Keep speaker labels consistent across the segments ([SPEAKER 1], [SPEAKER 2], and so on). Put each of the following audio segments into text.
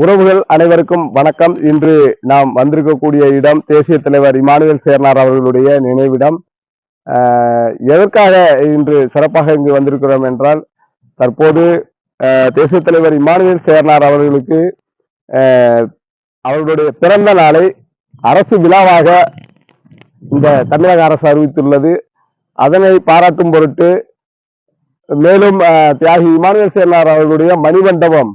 [SPEAKER 1] உறவுகள் அனைவருக்கும் வணக்கம். இன்று நாம் வந்திருக்கக்கூடிய இடம் தேசிய தலைவர் இமானுவேல் சேர்னார் அவர்களுடைய நினைவிடம். எதற்காக இன்று சிறப்பாக இங்கு வந்திருக்கிறோம் என்றால் தற்போது தேசிய தலைவர் இமானுவேல் சேர்னார் அவர்களுக்கு அவர்களுடைய பிறந்த நாளை அரசு விழாவாக இந்த தமிழக அரசு அறிவித்துள்ளது. அதனை பாராட்டும் பொருட்டு மேலும் தியாகி இமானுவேல் சேர்னார் அவர்களுடைய மணிமண்டபம்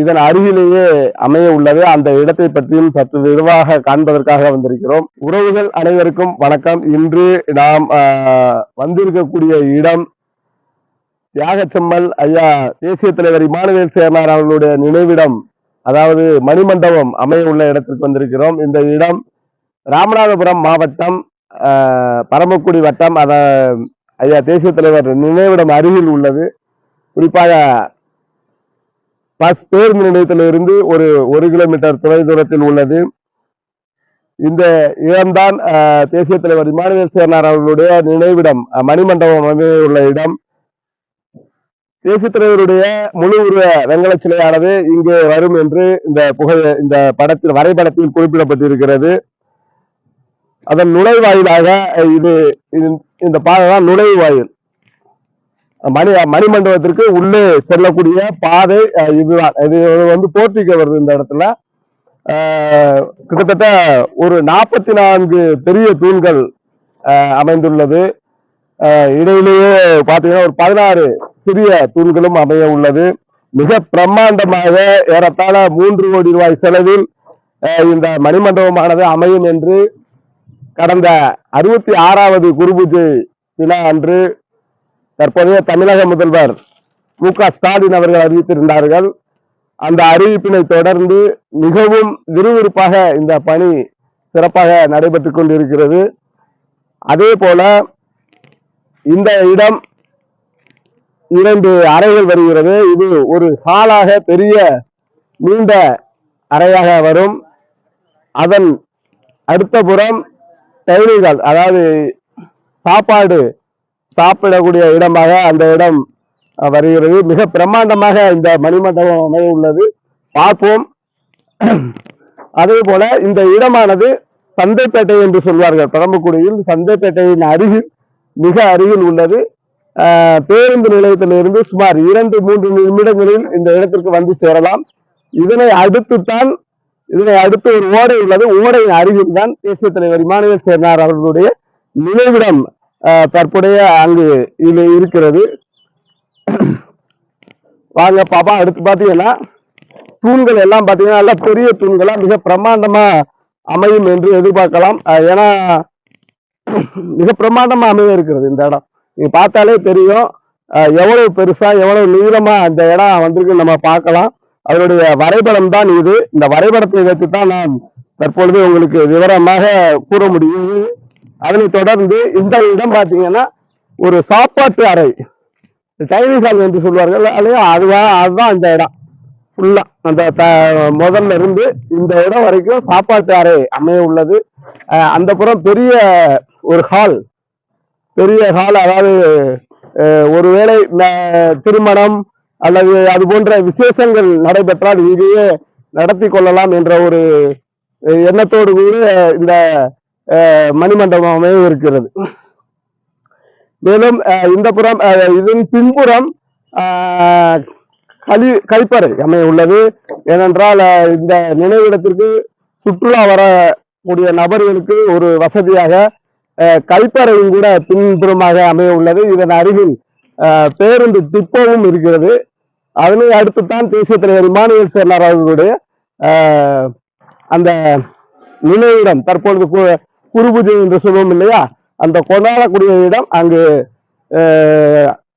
[SPEAKER 1] இதன் அருகிலேயே அமைய உள்ளது. அந்த இடத்தை பற்றியும் சற்று விரிவாக காண்பதற்காக வந்திருக்கிறோம். உறவுகள் அனைவருக்கும் வணக்கம். இன்று நாம் வந்திருக்கக்கூடிய இடம் தியாகச்செம்மல் ஐயா தேசிய தலைவர் இமானுவேல் சேர்னார் அவர்களுடைய நினைவிடம் அதாவது மணிமண்டபம் அமைய உள்ள இடத்திற்கு வந்திருக்கிறோம். இந்த இடம் ராமநாதபுரம் மாவட்டம் பரமக்குடி வட்டம். அத ஐயா தேசிய தலைவர் நினைவிடம் அருகில் உள்ளது. குறிப்பாக பஸ் பேருந்து நிலையத்திலிருந்து ஒரு ஒரு கிலோமீட்டர் தொலை தூரத்தில் உள்ளது. இந்த இடம்தான் தேசிய தலைவர் இமானுவேல் சேனார் அவர்களுடைய நினைவிடம் மணிமண்டபம் அமைந்துள்ள இடம். தேசிய தலைவருடைய முழு உருவ வெங்கல சிலையானது இங்கே வரும் என்று இந்த புகை இந்த படத்தில் வரைபடத்தில் குறிப்பிடப்பட்டிருக்கிறது. அதன் நுழைவாயிலாக இது இந்த பாதை தான் நுழைவாயில். மணி மணிமண்டபத்திற்கு உள்ளே செல்லக்கூடிய பாதை இதுதான். இது வந்து போர்ட்டிக்க வருது இந்த இடத்துல. கிட்டத்தட்ட ஒரு நாற்பத்தி நான்கு பெரிய தூண்கள் அமைந்துள்ளது. இடையிலேயே பார்த்தீங்கன்னா ஒரு பதினாறு சிறிய தூண்களும் அமைய உள்ளது. மிக பிரம்மாண்டமாக ஏறத்தாழ மூன்று கோடி ரூபாய் செலவில் இந்த மணிமண்டபமானது அமையும் என்று கடந்த அறுபத்தி ஆறாவது குருபூஜை தின அன்று தற்போதைய தமிழக முதல்வர் மு க ஸ்டாலின் அவர்கள் அறிவித்திருந்தார்கள். அந்த அறிவிப்பினை தொடர்ந்து மிகவும் விறுவிறுப்பாக இந்த பணி சிறப்பாக நடைபெற்று கொண்டிருக்கிறது. அதே போல இந்த இடம் இரண்டு அறைகள் வருகிறது. இது ஒரு ஹாலாக பெரிய நீண்ட அறையாக வரும். அதன் அடுத்த புறம் டைனிங் ஹால் அதாவது சாப்பாடு சாப்பிடக்கூடிய இடமாக அந்த இடம் வருகிறது. மிக பிரம்மாண்டமாக இந்த மணிமண்டபம் அமைய உள்ளது. பார்ப்போம். அதே போல இந்த இடமானது சந்தைப்பேட்டை என்று சொல்வார்கள். பரம்பக்குடியில் சந்தைப்பேட்டையின் அருகில் மிக அருகில் உள்ளது. பேருந்து நிலையத்திலிருந்து சுமார் இரண்டு மூன்று நிமிடங்களில் இந்த இடத்திற்கு வந்து சேரலாம். இதனை அடுத்துத்தான் இதனை அடுத்து ஒரு ஓடை உள்ளது. ஓடையின் அருகில் தான் தேசிய தலைவர் இமானுவேல் சேர்னார் அவர்களுடைய நினைவிடம். தற்போதைய அங்கு இது இருக்கிறது. வாங்க பாப்பா அடுத்து பார்த்தீங்கன்னா தூண்கள் எல்லாம் பார்த்தீங்கன்னா நல்லா பெரிய தூண்களா மிக பிரமாண்டமாக அமையும் என்று எதிர்பார்க்கலாம். ஏன்னா மிக பிரமாண்டமாக அமைய இருக்கிறது இந்த இடம். நீங்க பார்த்தாலே தெரியும். எவ்வளவு பெருசா எவ்வளவு நீளமா அந்த இடம் வந்திருக்கு நம்ம பார்க்கலாம். அதனுடைய வரைபடம் தான் இது. இந்த வரைபடத்தை வைத்து தான் நான் தற்பொழுது உங்களுக்கு விவரமாக கூற முடியும். அதனை தொடர்ந்து இந்த இடம் பார்த்தீங்கன்னா ஒரு சாப்பாட்டு அறை. டைனிங் ஹால் என்று சொல்வார்கள். அல்லையா அதுவா அதுதான் அந்த இடம். ஃபுல்லா அந்த த- முதல்ல இருந்து இந்த இடம் வரைக்கும் சாப்பாட்டு அறை அமைய உள்ளது. அந்த புறம் பெரிய ஒரு ஹால் பெரிய ஹால் அதாவது ஒருவேளை திருமணம் அல்லது அது போன்ற விசேஷங்கள் நடைபெற்றால் இங்கேயே நடத்தி கொள்ளலாம் என்ற ஒரு எண்ணத்தோடு கூட இந்த மணிமண்டபம் இருக்கிறது. மேலும் இந்த புறம் இதன் பின்புறம் கழி கழிப்பறை அமைய உள்ளது. ஏனென்றால் இந்த நினைவிடத்திற்கு சுற்றுலா வரக்கூடிய நபர்களுக்கு ஒரு வசதியாக கழிப்பறையும் கூட பின்புறமாக அமைய உள்ளது. இதன் அருகில் பேருந்து டிப்போவும் இருக்கிறது. அதனை அடுத்துத்தான் தேசிய தலைவர் இமானுவேல் சேர்னார் அவர்களுடைய அந்த நினைவிடம் தற்பொழுது குருபூஜை என்று சொல்லுவோம் இல்லையா? அந்த கொண்டாடக்கூடிய இடம் அங்கு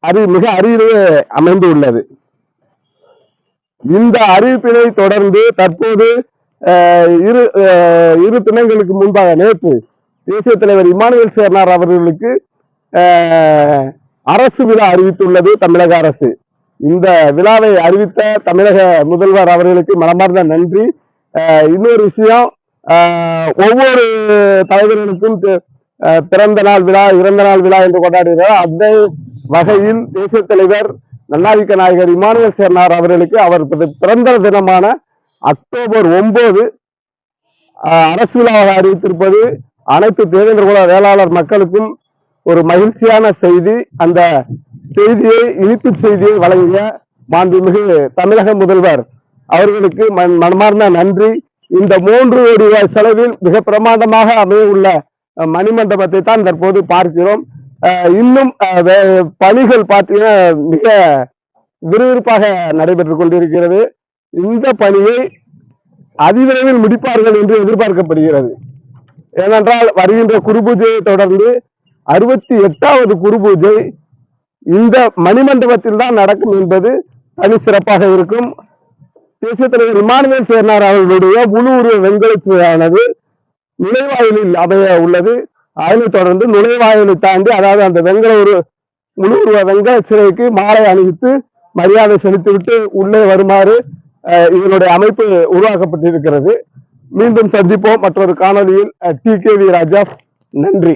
[SPEAKER 1] அறி மிக அருகிலே அமைந்து உள்ளது இந்த அறிவிப்பினை தொடர்ந்து தற்போது இரு அஹ், இரு தினங்களுக்கு முன்பாக நேற்று தேசிய தலைவர் இமானுவேல் சேர்னார் அவர்களுக்கு அரசு விழா அறிவித்துள்ளது தமிழக அரசு. இந்த விழாவை அறிவித்த தமிழக முதல்வர் அவர்களுக்கு மனமார்ந்த நன்றி. அஹ், இன்னொரு விஷயம் ஒவ்வொரு தலைவர்களுக்கும் பிறந்த நாள் விழா இறந்த நாள் விழா என்று கொண்டாடுகிறார். அந்த வகையில் தேசிய தலைவர் நன்னாவிக்க நாயகர் இமானுவேல் சேர்னார் அவர்களுக்கு அவர் பிறந்த தினமான அக்டோபர் ஒன்பது அரசு விழாவாக அறிவித்திருப்பது அனைத்து தேவேந்திர குல வேளாளர் மக்களுக்கும் ஒரு மகிழ்ச்சியான செய்தி. அந்த செய்தியை இனிப்பு செய்தியை வழங்கிய மாண்புமிகு தமிழக முதல்வர் அவர்களுக்கு மன் மனமார்ந்த நன்றி. இந்த மூன்று கோடி ரூபாய் செலவில் மிக பிரமாண்டமாக அமைய உள்ள மணிமண்டபத்தை தான் தற்போது பார்க்கிறோம். அஹ், இன்னும் பணிகள் பார்த்தீங்கன்னா மிக விறுவிறுப்பாக நடைபெற்றுக் கொண்டிருக்கிறது. இந்த பணியை அதிவிரைவில் முடிப்பார்கள் என்று எதிர்பார்க்கப்படுகிறது. ஏனென்றால் வருகின்ற குருபூஜையை தொடர்ந்து அறுபத்தி எட்டாவது குரு பூஜை இந்த மணிமண்டபத்தில் தான் நடக்கும் என்பது தனி சிறப்பாக இருக்கும். தேசிய தலைவர் இமானுவேல் சேர்னார் அவர்களுடைய முழு உருவ வெண்கலச்சிலையானது நுழைவாயிலில் அமைய உள்ளது. அதனைத் தொடர்ந்து நுழைவாயிலை தாண்டி அதாவது அந்த வெங்கல ஒரு முழு உருவ வெங்கல சிலைக்கு மாலை அணிவித்து மரியாதை செலுத்திவிட்டு உள்ளே வருமாறு இதனுடைய அமைப்பு உருவாக்கப்பட்டிருக்கிறது. மீண்டும் சந்திப்போம். மற்றொரு காணொலியில் டி கே வி ராஜா. நன்றி.